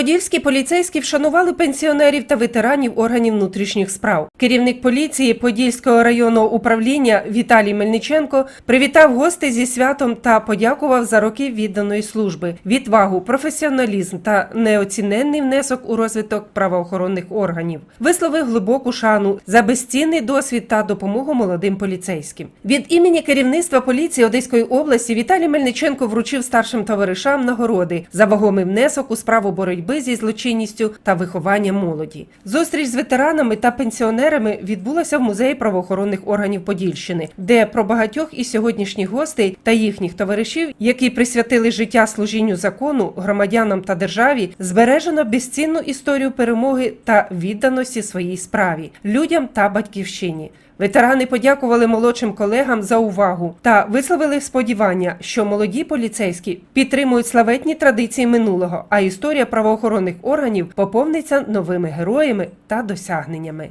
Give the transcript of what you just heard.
Подільські поліцейські вшанували пенсіонерів та ветеранів органів внутрішніх справ. Керівник поліції Подільського районного управління Віталій Мельниченко привітав гостей зі святом та подякував за роки відданої служби, відвагу, професіоналізм та неоціненний внесок у розвиток правоохоронних органів. Висловив глибоку шану за безцінний досвід та допомогу молодим поліцейським. Від імені керівництва поліції Одеської області Віталій Мельниченко вручив старшим товаришам нагороди за вагомий внесок у справу боротьби зі злочинністю та виховання молоді. Зустріч з ветеранами та пенсіонерами відбулася в музеї правоохоронних органів Подільщини, де про багатьох із сьогоднішніх гостей та їхніх товаришів, які присвятили життя служінню закону, громадянам та державі, збережено безцінну історію перемоги та відданості своїй справі, людям та батьківщині. Ветерани подякували молодшим колегам за увагу та висловили сподівання, що молоді поліцейські підтримують славетні традиції минулого, а історія правоохоронних органів поповниться новими героями та досягненнями.